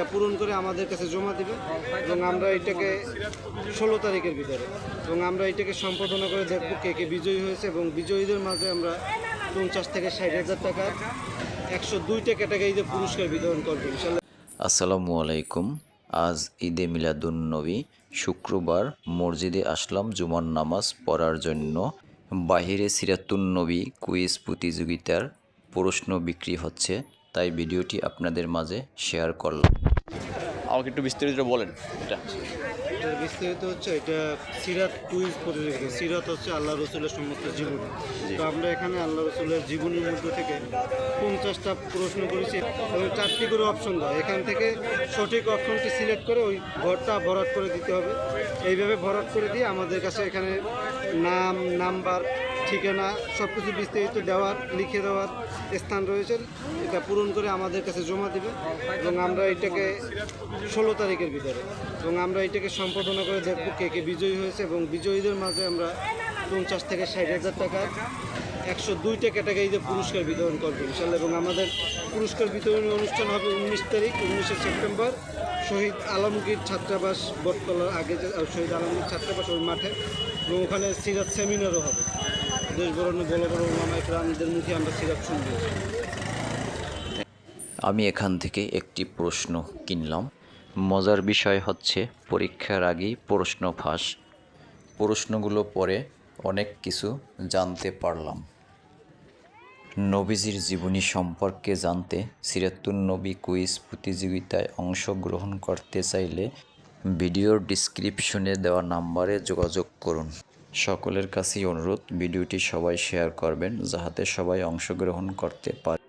এটা পূরণ করে আমাদের কাছে জমা দিবে এবং আমরা এটাকে ষোলো তারিখের ভিতরে এবং আমরা এটাকে সম্পাদনা করে দেখব কে কে বিজয়ী হয়েছে এবং বিজয়ীদের মাঝে আমরা পঞ্চাশ থেকে ষাট হাজার টাকা, একশো দুইটা ক্যাটাগরিতে পুরস্কার বিতরণ করব, ইনশাল্লাহ। আসসালামু আলাইকুম। আজ ঈদে মিলাদুন্নবী শুক্রবার মসজিদে আসলাম জুমার নামাজ পড়ার জন্য। বাহিরে সিরাতুন্নবী কুইজ প্রতিযোগিতার প্রশ্ন বিক্রি হচ্ছে, তাই ভিডিওটি আপনাদের মাঝে শেয়ার করলাম। আমাকে একটু বিস্তারিত বলেন। এটা। বিস্তারিত হচ্ছে এটা সিরাত কুইজ প্রতিযোগিতা সিরাত হচ্ছে আল্লাহ রসুলের সমস্ত জীবনী। তো আমরা এখানে আল্লাহ রসুলের জীবনীর মধ্যে থেকে পঞ্চাশটা প্রশ্ন করেছি। এবং চারটি করে অপশন দেয় এখান থেকে সঠিক অপশনটি সিলেক্ট করে ওই ঘরটা ভরাট করে দিতে হবে। এইভাবে ভরাট করে দিয়ে আমাদের কাছে এখানে নাম নাম্বার ঠিকানা সব কিছু বিস্তারিত দেওয়ার, লিখে দেওয়ার স্থান রয়েছে। এটা পূরণ করে আমাদের কাছে জমা দেবে এবং আমরা এটাকে ষোলো তারিখের ভিতরে এবং আমরা এটাকে সম্পাদনা করে দেখব কে কে বিজয়ী হয়েছে এবং বিজয়ীদের মাঝে আমরা পঞ্চাশ থেকে ষাট হাজার টাকার একশো দুইটা ক্যাটাগরিতে পুরস্কার বিতরণ করব ইনশাল্লাহ এবং আমাদের পুরস্কার বিতরণী অনুষ্ঠান হবে উনিশ তারিখ, উনিশে সেপ্টেম্বর। শহীদ আলমগীর ছাত্রাবাস বটতলার আগে শহীদ আলমগীর ছাত্রাবাস ওই মাঠে এবং ওখানে সিরাত সেমিনারও হবে। আমি এখান থেকে একটি প্রশ্ন কিনলাম। মজার বিষয় হচ্ছে, পরীক্ষার আগেই প্রশ্ন ফাঁস। প্রশ্নগুলো পরে অনেক কিছু জানতে পারলাম। নবীজির জীবনী সম্পর্কে জানতে সিরাতুন নবী কুইজ প্রতিযোগিতায় অংশগ্রহণ করতে চাইলে ভিডিওর ডিসক্রিপশনে দেওয়া নাম্বারে যোগাযোগ করুন। সকলের কাছেই অনুরোধ ভিডিওটি সবাই শেয়ার করবেন যাহাতে সবাই অংশগ্রহণ করতে পারে।